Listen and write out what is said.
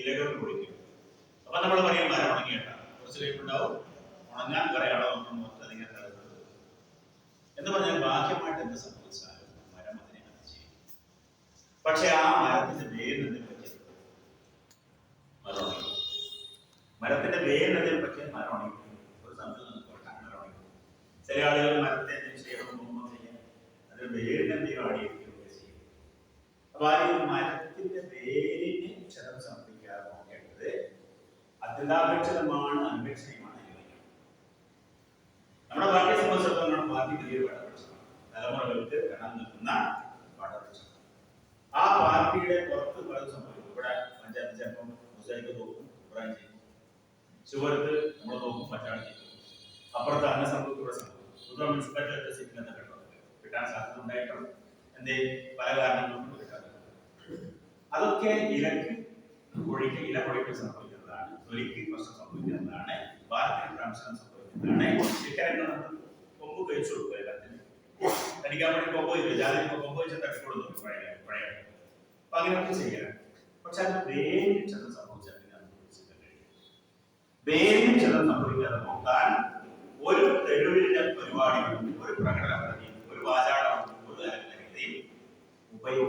ഇലകൾ പൊഴിക്കും അപ്പൊ നമ്മൾ പറയും മരം ഉണങ്ങിയിട്ടാണ് കുറച്ച് കഴിയുമ്പോണ്ടാവും ഉണങ്ങാൻ കുറെ അധികം കിടക്കുന്നത് എന്ന് പറഞ്ഞാൽ ബാഹ്യമായിട്ട് എന്ത് സംഭവിച്ചാലും മരം അതിനെ അതിജീവിക്കും പക്ഷെ ആ മരത്തിന്റെ വേരിനെ പറ്റിയത് മരം മരത്തിന്റെ വേരിനെ പറ്റിയ മരം ഉണങ്ങിക്കും ഒരു സംഭവം മരം ഉണങ്ങിക്കും ചില ആളുകൾ മരത്തെ അതിന്റെ ചെയ്യണം പോകുമ്പോൾ ചെയ്യാൻ അത് വേരിന് ചെയ്യും? അപ്പൊ ആ മരത്തിന്റെ വേരിന് അത്യന്താപേക്ഷിതമാണ് അന്വേഷണമാണ്. നമ്മുടെ പാർട്ടിയെ സംബന്ധിച്ചിടത്തോളം നമ്മുടെ പാർട്ടി വലിയൊരു പടവൃക്ഷമാണ് തലമുറകൾക്ക് കടം നിൽക്കുന്ന പടവൃക്ഷമാണ് ആ പാർട്ടിയുടെ പുറത്ത് പലതും സംഭവിക്കും ഇവിടെ പഞ്ചായത്ത് ചിലപ്പം മുസ്ലിക്ക് ഇബ്രാഹിം ചെയ്യും. ചുവരത്ത് നമ്മൾ നോക്കും മറ്റാൾ ചെയ്യും. അപ്പുറത്ത് അന്ന സംഭവം ഇവിടെ സംഭവിക്കും പുതിയ മുനിസിപ്പാലിറ്റി സീറ്റിൽ എന്താ കേട്ടോ കിട്ടാൻ സാധ്യത ഉണ്ടായിട്ടും എന്തേ? പല കാരണങ്ങൾ കൊണ്ട് കിട്ടാറില്ല അതൊക്കെ ഇലക്ക് കൊഴിക്ക് ഇല കൊഴിക്ക് സംഭവിക്കുന്നതാണ് തൊലിക്ക് പ്രശ്നം സംഭവിക്കുന്നതാണ് വാരത്തിന് ഭ്രംശനം സംഭവിക്കുന്നതാണ് ഇക്കാര്യങ്ങൾ നമ്മൾ കൊമ്പ് കഴിച്ചു കൊടുക്കുക എല്ലാത്തിനും. കടിക്കാൻ വേണ്ടി കൊമ്പ് ഇല്ല ജാതി കൊമ്പ് വെച്ച് തട്ടിക്കൊടുത്തു പഴയ പഴയ അപ്പൊ അങ്ങനെയൊക്കെ ചെയ്യാം. പക്ഷെ അത് വേരിന് ചെന്ന് സംഭവിച്ചാൽ പിന്നെ അത് പിടിച്ചിട്ട് ചെന്ന് സംഭവിക്കാതെ നോക്കാൻ ഒരു തെരുവിന്റെ പരിപാടികളും ഒരു പ്രകടന